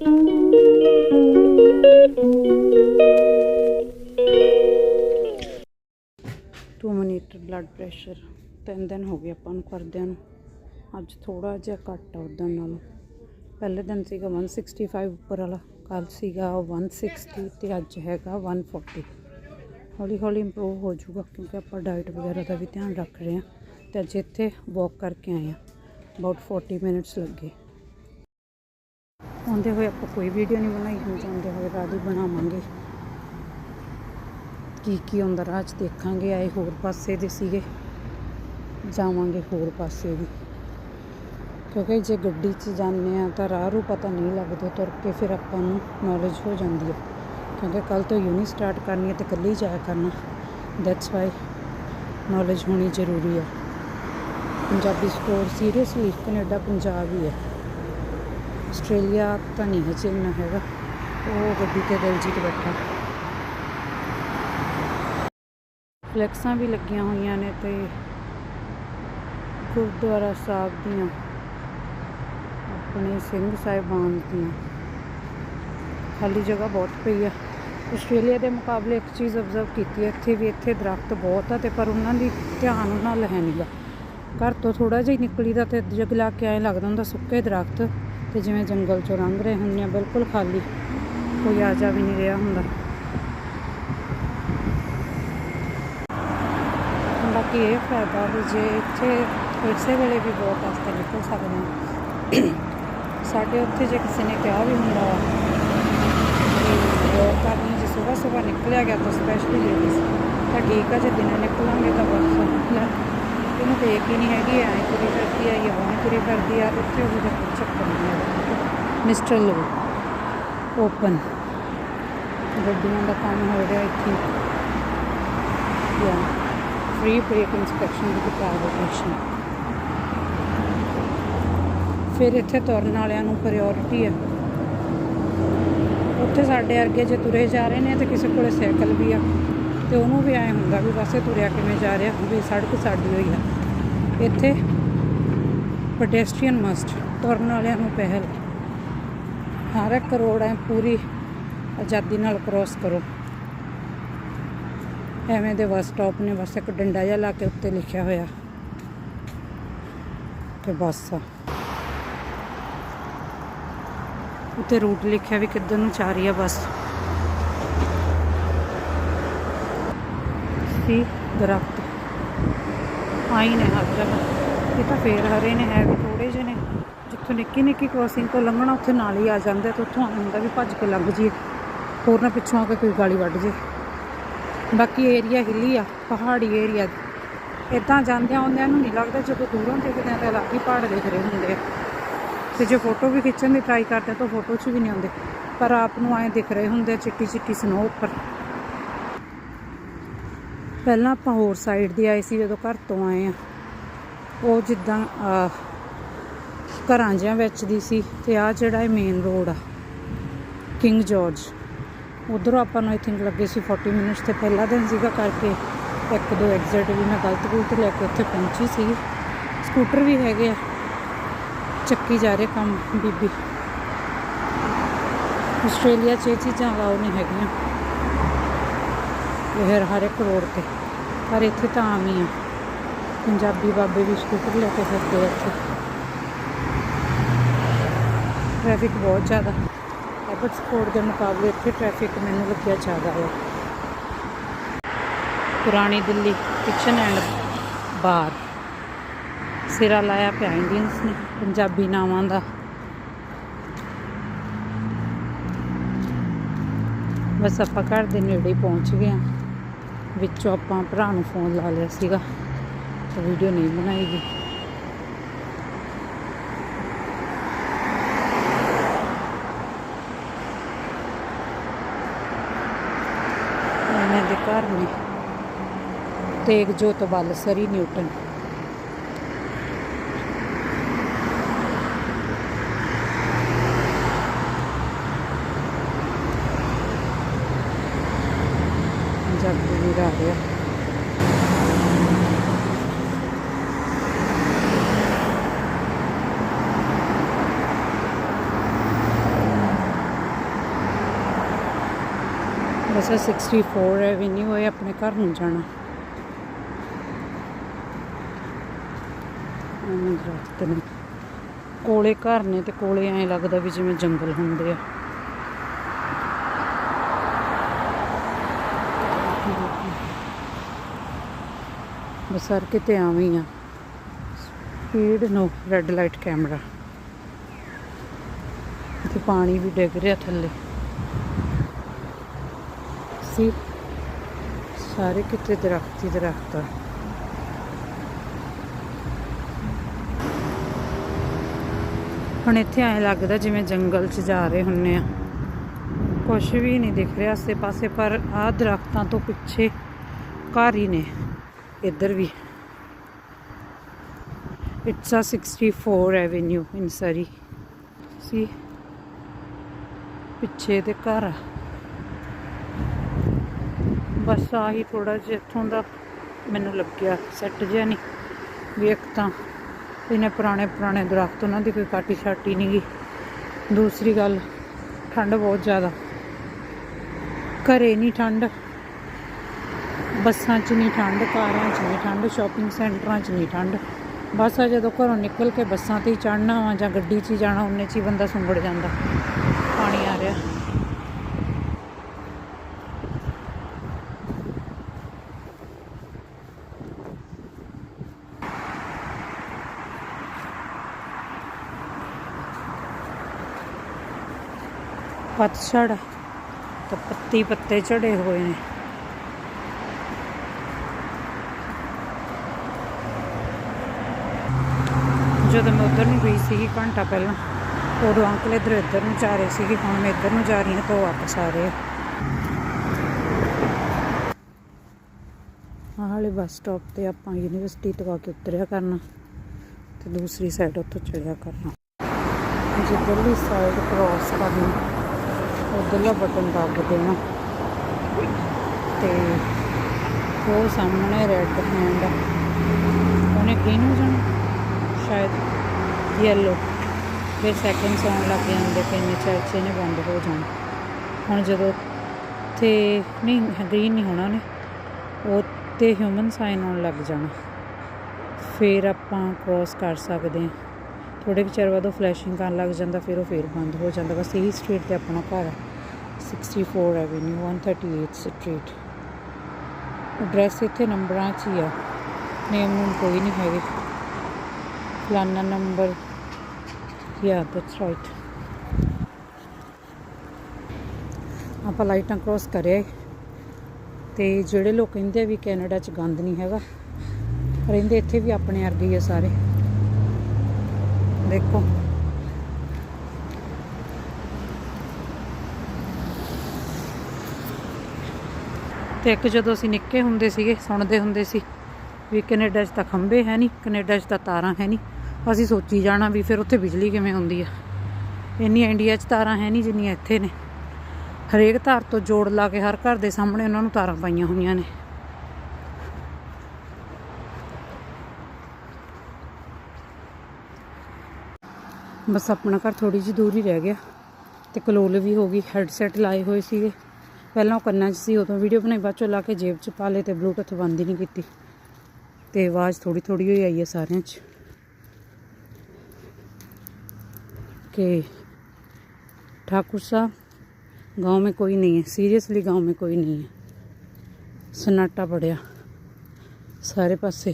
To monitor blood pressure ਤਿੰਨ ਦਿਨ ਹੋ ਗਏ ਆਪਾਂ ਨੂੰ ਕਰਦਿਆਂ ਨੂੰ। ਅੱਜ ਥੋੜਾ ਜਿਹਾ ਘੱਟ ਆ ਉਦੋਂ ਨਾਲੋਂ। ਪਹਿਲੇ ਦਿਨ ਸੀਗਾ 165 ਉੱਪਰ ਵਾਲਾ। ਕੱਲ ਸੀਗਾ 160 ਤੇ ਅੱਜ ਹੈਗਾ 140 ਹੌਲੀ ਹੌਲੀ ਇੰਪਰੂਵ ਹੋ ਜਾਊਗਾ ਕਿਉਂਕਿ ਆਪਾਂ ਡਾਈਟ ਵਗੈਰਾ ਦਾ ਵੀ ਧਿਆਨ ਰੱਖ ਰਹੇ ਹਾਂ। ਤੇ ਅੱਜ ਇੱਥੇ ਵਾਕ ਕਰਕੇ ਆਏ ਹਾਂ। ਅਬਾਊਟ 40 ਮਿੰਟਸ ਲੱਗੇ। ਆਉਂਦੇ ਹੋਏ ਆਪਾਂ ਕੋਈ ਵੀਡੀਓ ਨਹੀਂ ਬਣਾਈ, ਹੁਣ ਜਾਂਦੇ ਹੋਏ ਰਾਹ ਦੀ ਬਣਾਵਾਂਗੇ। ਕੀ ਕੀ ਹੁੰਦਾ, ਰਾਹ 'ਚ ਦੇਖਾਂਗੇ, ਆਏ ਹੋਰ ਪਾਸੇ ਦੇ ਸੀਗੇ। ਜਾਵਾਂਗੇ ਹੋਰ ਪਾਸੇ ਵੀ। ਕਿਉਂਕਿ ਜੇ ਗੱਡੀ 'ਚ ਜਾਂਦੇ ਆ ਤਾਂ ਰਾਹ ਰੂ ਪਤਾ ਨਹੀਂ ਲੱਗਦਾ, ਤੁਰ ਕੇ ਫਿਰ ਆਪਾਂ ਨੂੰ ਨੌਲੇਜ ਹੋ ਜਾਂਦੀ ਹੈ। ਕਿਉਂਕਿ ਕੱਲ ਤੋਂ ਯੂਨੀ ਸਟਾਰਟ ਕਰਨੀ ਹੈ ਤੇ ਇਕੱਲੇ ਜਾਇਆ ਕਰਨਾ। ਦੈਟਸ ਵਾਈ ਨੌਲੇਜ ਹੋਣੀ ਜ਼ਰੂਰੀ ਹੈ। Punjabi store seriously Canada, Punjab ਹੀ ਹੈ। ਆਸਟ੍ਰੇਲੀਆ ਤਾਂ ਨਹੀਂ ਹੈ ਚਿੰਨਾ ਹੈਗਾ। ਉਹ ਗੱਡੀ ਤੇ ਦਿਲਜੀਤ ਬੈਠਾ। ਫਲੈਕਸਾਂ ਵੀ ਲੱਗੀਆਂ ਹੋਈਆਂ ਨੇ ਤੇ ਗੁਰਦੁਆਰਾ ਸਾਹਿਬ ਦੀਆਂ, ਆਪਣੇ ਸਿੰਘ ਸਾਹਿਬਾਨ ਦੀਆਂ। ਖਾਲੀ ਜਗ੍ਹਾ ਬਹੁਤ ਪਈ ਆ। ਆਸਟ੍ਰੇਲੀਆ ਦੇ ਮੁਕਾਬਲੇ ਇੱਕ ਚੀਜ਼ ਅਬਜ਼ਰਵ ਕੀਤੀ ਹੈ ਇੱਥੇ ਵੀ ਇੱਥੇ ਦਰਖਤ ਬਹੁਤ ਆ ਤੇ ਪਰ ਉਹਨਾਂ ਦੀ ਧਿਆਨ ਉਹਨਾਂ ਨਾਲ ਹੈ ਨਹੀਂਗਾ ਘਰ ਤੋਂ ਥੋੜਾ ਜਿਹਾ ਹੀ ਨਿਕਲੀਦਾ ਤੇ ਜਗਲਾ ਕੇ ਐਂ ਲੱਗਦਾ ਹੁੰਦਾ ਸੁੱਕੇ ਦਰਖਤ। ਤੇ ਜਿਵੇਂ ਜੰਗਲ ਚੋਂ ਲੰਘ ਰਹੇ ਹੁੰਦੇ ਆ, ਬਿਲਕੁਲ ਖਾਲੀ। ਕੋਈ ਆ ਜਾ ਵੀ ਨਹੀਂ ਰਿਹਾ ਹੁੰਦਾ। ਬਾਕੀ ਇਹ ਫਾਇਦਾ ਵੀ ਜੇ ਇੱਥੇ ਕਿਸੇ ਵੇਲੇ ਵੀ ਬਹੁਤ ਵਾਸਤੇ ਨਿਕਲ ਸਕਦੇ ਹਾਂ ਸਾਡੇ ਉੱਥੇ ਜੇ ਕਿਸੇ ਨੇ ਕਿਹਾ ਵੀ ਹੁੰਦਾ ਕਿ ਕਰਨੀ ਜੇ ਸਵੇਰ ਸਵੇਰ ਨਿਕਲਿਆ ਗਿਆ ਤਾਂ ਸਪੈਸ਼ਲੀ ਲੇਡੀਜ਼ ਤਾਂ ਠੀਕ ਆ, ਜੇ ਦਿਨੇ ਨਿਕਲਾਂਗੇ ਤਾਂ ਬਸ ਇਹਨੂੰ ਦੇਖ ਹੀ ਨਹੀਂ ਹੈਗੀ, ਐਂ ਤੁਰੀ ਫਿਰਦੀ ਆ ਜਾਂ ਆ, ਉੱਥੇ ਉਹ ਦਾ ਚੱਕਰ ਨਹੀਂ ਮਿਸਟਰ ਲੋ, ਓਪਨ। ਗੱਡੀਆਂ ਦਾ ਕੰਮ ਹੋ ਰਿਹਾ ਇੱਥੇ। ਯਾ ਫ੍ਰੀ ਬ੍ਰੇਕ ਇਨਸਪੈਕਸ਼ਨ ਦੀ ਪ੍ਰਾਈਵੇਟੇਸ਼ਨ ਫਿਰ ਇੱਥੇ ਤੁਰਨ ਵਾਲਿਆਂ ਨੂੰ ਪ੍ਰਾਇੋਰਟੀ ਹੈ। ਉੱਥੇ ਸਾਡੇ ਅੱਗੇ ਜੇ ਤੁਰੇ ਜਾ ਰਹੇ ਨੇ ਤੇ ਕਿਸੇ ਕੋਲੇ ਸਾਈਕਲ ਵੀ ਆ। ਤੇ ਉਹਨੂੰ ਵੀ ਐਂ ਹੁੰਦਾ ਵੀ ਬਸ ਇਹ ਤੁਰਿਆ ਕਿਵੇਂ ਜਾ ਰਿਹਾ, ਵੀ ਸੜਕ ਸਾਡੀ ਹੋਈ ਆ। ਇੱਥੇ ਪੈਡੈਸਟਰੀਅਨ ਮਸਟ ਤੁਰਨ ਵਾਲਿਆਂ ਨੂੰ ਪਹਿਲ। ਹਰ ਇੱਕ ਰੋਡ ਐ ਪੂਰੀ ਆਜ਼ਾਦੀ ਨਾਲ ਕ੍ਰੋਸ ਕਰੋ। ਐਵੇਂ ਦੇ ਬੱਸ ਸਟਾਪ ਨੇ ਬਸ ਇੱਕ ਡੰਡਾ ਜਿਹਾ ਲਾ ਕੇ ਉੱਤੇ ਲਿਖਿਆ ਹੋਇਆ। ਕਿ ਬੱਸ ਆ। ਉੱਤੇ ਰੂਟ ਲਿਖਿਆ ਵੀ ਕਿੱਧਰ ਨੂੰ ਜਾ ਰਹੀ ਆ ਬੱਸ। ਸੀ ਦਰਖਤ। ਆਈ ਨੇ ਹਰ ਜਗ੍ਹਾ। ਇਹ ਤਾਂ ਫੇਰ ਹਰੇ ਨੇ, ਹੈ ਵੀ ਥੋੜੇ ਜਿਹੇ ਨੇ। ਜਿੱਥੋਂ ਨਿੱਕੀ ਨਿੱਕੀ ਕ੍ਰੋਸਿੰਗ ਤੋਂ ਲੰਘਣਾ, ਉੱਥੇ ਨਾਲ ਹੀ ਆ ਜਾਂਦਾ ਤੇ ਉੱਥੋਂ ਆਉਂ ਹੁੰਦਾ ਵੀ ਭੱਜ ਕੇ ਲੰਘ ਜੀਏ ਹੋਰ ਨਾ ਪਿੱਛੋਂ ਆ ਕੇ ਕੋਈ ਗਾਲੀ ਵੱਢ ਜੇ ਬਾਕੀ ਏਰੀਆ ਹਿੱਲੀ ਆ, ਪਹਾੜੀ ਏਰੀਆ ਇਦਾਂ ਜਾਂਦਿਆਂ ਆਉਂਦਿਆਂ ਨੂੰ ਨਹੀਂ ਲੱਗਦਾ, ਜਦੋਂ ਦੂਰੋਂ ਦੇਖਦੇ ਆ ਤਾਂ ਅਲੱਗ ਹੀ ਪਹਾੜ ਦਿਖ ਰਹੇ ਹੁੰਦੇ ਆ। ਤੇ ਜੇ ਫੋਟੋ ਵੀ ਖਿੱਚਣ ਦੀ ਟਰਾਈ ਕਰਦੇ ਤਾਂ ਫੋਟੋ 'ਚ ਵੀ ਨਹੀਂ ਆਉਂਦੇ। ਪਰ ਆਪ ਨੂੰ ਐਂ ਦਿਖ ਰਹੇ ਹੁੰਦੇ ਆ, ਚਿੱਟੀ ਚਿੱਟੀ ਸਨੋ ਉੱਪਰ। ਪਹਿਲਾਂ ਆਪਾਂ ਹੋਰ ਸਾਈਡ ਦੀ ਆਏ ਸੀ, ਜਦੋਂ ਘਰ ਤੋਂ ਆਏ ਆ। ਉਹ ਜਿੱਦਾਂ ਘਰਾਂ ਜਿਹਾਂ ਵਿੱਚ ਦੀ ਸੀ ਤੇ ਆ ਜਿਹੜਾ ਇਹ ਮੇਨ ਰੋਡ ਆ ਕਿੰਗ ਜਾਰਜ ਉਧਰੋਂ ਆਪਾਂ ਨੂੰ ਆਈ ਥਿੰਕ ਲੱਗੇ ਸੀ 40 ਮਿੰਟਸ ਤੇ ਪਹਿਲਾ ਦਿਨ ਸੀਗਾ ਕਰਕੇ ਇੱਕ ਦੋ ਐਗਜ਼ਿਟ ਵੀ ਮੈਂ ਗਲਤ ਗਲਤ ਲੈ ਕੇ ਉੱਥੇ ਪਹੁੰਚੀ ਸੀ। ਸਕੂਟਰ ਵੀ ਹੈਗੇ ਆ। ਚੱਕੀ ਜਾ ਰਹੇ ਕੰਮ, ਬੀਬੀ। ਆਸਟ੍ਰੇਲੀਆ 'ਚ ਇਹ ਚੀਜ਼ਾਂ ਅਲਾਉ ਨਹੀਂ ਹੈਗੀਆਂ। ਇਹ ਹਰ ਇੱਕ ਰੋਡ ਤੇ। ਪਰ ਇੱਥੇ ਤਾਂ ਆਮ ਹੀ ਆ। ਪੰਜਾਬੀ ਬਾਬੇ ਵੀ ਸਕੂਟਰ ਲੈ ਕੇ ਫਿਰਦੇ ਆ ਇੱਥੇ। ਟ੍ਰੈਫਿਕ ਬਹੁਤ ਜ਼ਿਆਦਾ। ਐਬਟਸਫੋਰਡ ਦੇ ਮੁਕਾਬਲੇ ਇੱਥੇ ਟ੍ਰੈਫਿਕ ਮੈਨੂੰ ਲੱਗਿਆ ਜ਼ਿਆਦਾ ਹੈ ਪੁਰਾਣੀ ਦਿੱਲੀ ਕਿਚਨ ਐਂਡ ਬਾਰ ਸਿਰਾ ਲਾਇਆ ਪਿਆ ਇੰਡੀਅਨਸ ਨੇ ਪੰਜਾਬੀ ਨਾਵਾਂ ਦਾ। ਬਸ ਆਪਾਂ ਘਰ ਦੇ ਨੇੜੇ ਪਹੁੰਚ ਗਏ ਹਾਂ ਵਿੱਚੋਂ ਆਪਾਂ ਭਰਾ ਨੂੰ ਫੋਨ ਲਾ ਲਿਆ ਸੀਗਾ। ਤਾਂ ਵੀਡੀਓ ਨਹੀਂ ਬਣਾਈ ਗਈ ਇਹਨਾਂ ਦੇ ਘਰ ਨੇ। ਤੇਗ ਜੋਤ ਵੱਲ ਸਰੀ ਨਿਊਟਨ। ਪੰਜਾਬੀ ਵੀਰ ਆ। ਰਿਹਾ ਬਸ 64 ਐਵਨਿਊ ਹੈ ਆਪਣੇ ਘਰ ਨੂੰ ਜਾਣਾ। ਐਵੇਂ ਦਰਖਤ ਨੇ। ਕੋਲੇ ਘਰ ਨੇ ਤੇ ਕੋਲੇ ਐਂ ਲੱਗਦਾ ਵੀ ਜਿਵੇਂ ਜੰਗਲ ਹੁੰਦੇ ਆ। ਬਸਰ ਕਿਤੇ ਆਵੇਂ ਹੀ ਆ। Speed no red light camera ਤੇ ਪਾਣੀ ਵੀ ਡਿੱਗ ਰਿਹਾ ਥੱਲੇ। ਸੀ ਸਾਰੇ ਕਿਤੇ ਦਰਖਤ ਹੀ ਦਰਖਤ ਆ। ਹੁਣ ਇੱਥੇ ਐਂ ਲੱਗਦਾ ਜਿਵੇਂ ਜੰਗਲ 'ਚ ਜਾ ਰਹੇ ਹੁੰਨੇ ਆ। ਕੁਝ ਵੀ ਨਹੀਂ ਦਿਖ ਰਿਹਾ ਆਸੇ ਪਾਸੇ ਪਰ ਆਹ ਦਰਖਤਾਂ ਤੋਂ ਪਿੱਛੇ ਘਰ ਹੀ ਨੇ, ਇੱਧਰ ਵੀ। ਇਟਸ ਆ 64 ਐਵੇਨਿਊ ਇਨ ਸਰੀ ਸੀ ਪਿੱਛੇ ਤੇ ਘਰ ਆ। ਬਸ ਆਹੀ ਥੋੜਾ ਜਿਹਾ ਇੱਥੋਂ ਦਾ ਮੈਨੂੰ ਲੱਗਿਆ ਸੈੱਟ ਜਿਹਾ ਨਹੀਂ। ਵੀ ਇੱਕ ਤਾਂ ਇਹਨੇ ਪੁਰਾਣੇ ਪੁਰਾਣੇ ਦਰਖਤ ਉਹਨਾਂ ਦੀ ਕੋਈ ਕਾਟੀ ਛਾਟੀ ਨਹੀਂ ਗੀ। ਦੂਸਰੀ ਗੱਲ, ਠੰਡ ਬਹੁਤ ਜ਼ਿਆਦਾ। ਘਰੇ ਨਹੀਂ ਠੰਡ। ਬੱਸਾਂ 'ਚ ਨਹੀਂ ਠੰਡ, ਕਾਰਾਂ 'ਚ ਨਹੀਂ ਠੰਡ ਸ਼ਾਪਿੰਗ ਸੈਂਟਰਾਂ 'ਚ ਨਹੀਂ ਠੰਡ। ਬਸ ਆ ਜਦੋਂ ਘਰੋਂ ਨਿਕਲ ਕੇ ਬੱਸਾਂ ਤੇ ਹੀ ਚੜਨਾ ਵਾ ਜਾਂ ਗੱਡੀ 'ਚ ਹੀ ਜਾਣਾ, ਉਹਨੇ 'ਚ ਹੀ ਬੰਦਾ ਸੁੰਗੜ ਜਾਂਦਾ। ਪਾਣੀ ਆ ਰਿਹਾ। ਪਤਝੜ ਤਾਂ ਪੱਤੀ ਪੱਤੇ ਝੜੇ ਹੋਏ ਨੇ। ਜਦੋਂ ਮੈਂ ਉਧਰ ਨੂੰ ਗਈ ਸੀਗੀ ਘੰਟਾ ਪਹਿਲਾਂ, ਉਦੋਂ ਅੰਕਲ ਇੱਧਰ ਇੱਧਰ ਨੂੰ ਜਾ ਰਹੇ ਸੀਗੇ, ਹੁਣ ਮੈਂ ਇੱਧਰ ਨੂੰ ਜਾ ਰਹੀ ਹਾਂ ਤਾਂ ਉਹ ਵਾਪਸ ਆ ਰਹੇ ਆ। ਆਹ ਬੱਸ ਸਟਾਪ ਤੇ ਆਪਾਂ ਯੂਨੀਵਰਸਿਟੀ ਤੋਂ ਆ ਕੇ ਉਤਰਿਆ ਕਰਨਾ ਤੇ ਦੂਸਰੀ ਸਾਈਡ ਉੱਥੋਂ ਚੜਿਆ ਕਰਨਾ। ਜਿੱਧਰਲੀ ਸਾਈਡ ਕ੍ਰਾਸ ਕਰਨੀ। ਉਧਰਲਾ ਬਟਨ ਦੱਬ ਦੇਣਾ ਤੇ ਉਹ ਸਾਹਮਣੇ ਰੈੱਡ ਹੈਂਡ ਉਹਨੇ ਗ੍ਰੀਨ ਹੋ ਜਾਣਾ ਸ਼ਾਇਦ ਯੈਲੋ ਫਿਰ ਸੈਕਿੰਡਸ ਆਉਣ ਲੱਗ ਜਾਂਦੇ ਫਿਰ ਇੰਨੇ ਚਾਚੇ ਨੇ ਬੰਦ ਹੋ ਜਾਣ। ਹੁਣ ਜਦੋਂ ਤੇ ਨਹੀਂ ਗ੍ਰੀਨ ਨਹੀਂ ਹੋਣਾ ਨੇ ਉਹ ਤੇ ਹਿਊਮਨ ਸਾਈਨ ਆਉਣ ਲੱਗ ਜਾਣਾ। ਫਿਰ ਆਪਾਂ ਕ੍ਰੋਸ ਕਰ ਸਕਦੇ ਹਾਂ। ਥੋੜੇ ਕੁ ਚਿਰ ਬਾਅਦ ਉਹ ਫਲੈਸ਼ਿੰਗ ਕਰਨ ਲੱਗ ਜਾਂਦਾ, ਫਿਰ ਉਹ ਫੇਰ ਬੰਦ ਹੋ ਜਾਂਦਾ। ਬਸ ਇਹੀ ਸਟਰੀਟ ਤੇ ਆਪਣਾ ਘਰ ਹੈ 64 ਐਵੇਨਿਊ 138 ਸਟਰੀਟ ਐਡਰੈਸ ਇੱਥੇ ਨੰਬਰਾਂ 'ਚ ਹੀ ਆ। ਨੇਮ ਨੂੰ ਕੋਈ ਨਹੀਂ ਹੈਗੇ। ਫਲਾਨਾ ਨੰਬਰ ਯਾ ਦੈਟਸ ਰਾਈਟ ਆਪਾਂ ਲਾਈਟਾਂ ਕ੍ਰੋਸ ਕਰਿਆ ਤੇ ਜਿਹੜੇ ਲੋਕ ਕਹਿੰਦੇ ਆ ਵੀ ਕੈਨੇਡਾ 'ਚ ਗੰਦ ਨਹੀਂ ਹੈਗਾ। ਰਹਿੰਦੇ ਇੱਥੇ ਵੀ ਆਪਣੇ ਵਰਗੇ ਹੀ ਆ ਸਾਰੇ। ਦੇਖੋ। ਤੇ ਇੱਕ ਜਦੋਂ ਅਸੀਂ ਨਿੱਕੇ ਹੁੰਦੇ ਸੀਗੇ, ਸੁਣਦੇ ਹੁੰਦੇ ਸੀ ਵੀ ਕੈਨੇਡਾ 'ਚ ਤਾਂ ਖੰਭੇ ਹੈ ਨਹੀਂ, ਕੈਨੇਡਾ 'ਚ ਤਾਂ ਤਾਰਾਂ ਹੈ ਨਹੀਂ। ਅਸੀਂ ਸੋਚੀ ਜਾਣਾ ਵੀ ਫਿਰ ਉੱਥੇ ਬਿਜਲੀ ਕਿਵੇਂ ਹੁੰਦੀ ਆ। ਇੰਨੀ ਇੰਡੀਆ 'ਚ ਤਾਰਾਂ ਹੈ ਨਹੀਂ ਜਿੰਨੀਆਂ ਇੱਥੇ ਨੇ। ਹਰੇਕ ਧਾਰ ਤੋਂ ਜੋੜ ਲਾ ਕੇ ਹਰ ਘਰ ਦੇ ਸਾਹਮਣੇ ਉਹਨਾਂ ਨੂੰ ਤਾਰਾਂ ਪਾਈਆਂ ਹੋਈਆਂ ਨੇ। ਬਸ ਆਪਣਾ ਘਰ ਥੋੜੀ ਜਿਹੀ ਦੂਰ ਹੀ ਰਹਿ ਗਿਆ ਤੇ ਕਲੋਲ ਵੀ ਹੋ ਗਈ ਹੈਡਸੈਟ ਲਾਏ ਹੋਏ ਸੀਗੇ ਪਹਿਲਾਂ ਉਹ ਕੰਨਾਂ 'ਚ ਸੀ ਉਦੋਂ ਵੀਡੀਓ ਬਣਾਈ ਬਾਅਦ ਚੋਂ ਲਾ ਕੇ ਜੇਬ 'ਚ ਪਾ ਲਏ ਤੇ ਬਲੂਟੁੱਥ ਬੰਦ ਹੀ ਨਹੀਂ ਕੀਤੀ ਤੇ ਆਵਾਜ਼ ਥੋੜੀ ਥੋੜੀ ਹੋਈ ਆਈ ਹੈ ਸਾਰਿਆਂ 'ਚ ਕਿ ठाकुर साहब गांव में कोई नहीं है सीरियसली गांव में कोई नहीं है सन्नाटा पड़िया ਸਾਰੇ ਪਾਸੇ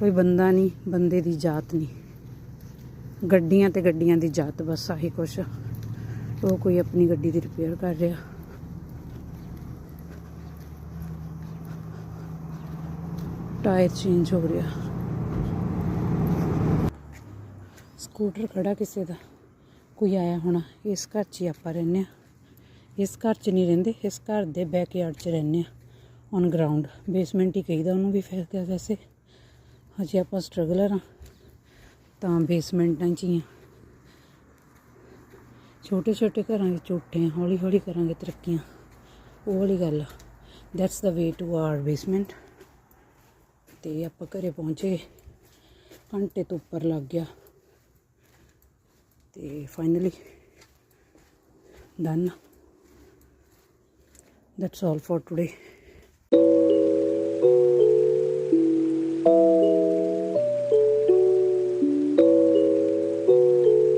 ਕੋਈ ਬੰਦਾ ਨਹੀਂ, ਬੰਦੇ ਦੀ ਜਾਤ ਨਹੀਂ। ਗੱਡੀਆਂ ਤੇ ਗੱਡੀਆਂ ਦੀ ਜਾਤ, ਬਸ ਆਹੀ ਕੁਛ। ਉਹ ਕੋਈ ਆਪਣੀ ਗੱਡੀ ਦੀ ਰਿਪੇਅਰ ਕਰ ਰਿਹਾ। ਟਾਇਰ ਚੇਂਜ ਹੋ ਰਿਹਾ। ਸਕੂਟਰ ਖੜਾ ਕਿਸੇ ਦਾ। ਕੋਈ ਆਇਆ ਹੋਣਾ। ਇਸ ਘਰ 'ਚ ਹੀ ਆਪਾਂ ਰਹਿੰਦੇ ਆ ਇਸ ਘਰ 'ਚ ਨਹੀਂ ਰਹਿੰਦੇ, ਇਸ ਘਰ ਦੇ ਬੈਕਯਾਰਡ 'ਚ ਰਹਿੰਦੇ ਆ ਔਨ ਗਰਾਊਂਡ ਬੇਸਮੈਂਟ ਹੀ ਕਹੀਦਾ ਉਹਨੂੰ ਵੀ ਫਿਰ ਵੈਸੇ। ਹਜੇ ਆਪਾਂ ਸਟਰਗਲਰ ਆ ਤਾਂ ਬੇਸਮੈਂਟਾਂ 'ਚ ਹੀ ਆ। ਛੋਟੇ ਛੋਟੇ ਘਰਾਂ ਵਿੱਚ ਉੱਠੇ ਹੌਲੀ ਹੌਲੀ ਕਰਾਂਗੇ ਤਰੱਕੀਆਂ। ਉਹ ਵਾਲੀ ਗੱਲ that's the way to our basement ਤੇ ਆਪਾਂ ਘਰੇ ਪਹੁੰਚੇ। ਘੰਟੇ ਤੋਂ ਉੱਪਰ ਲੱਗ ਗਿਆ। ਤੇ finally done that's all for today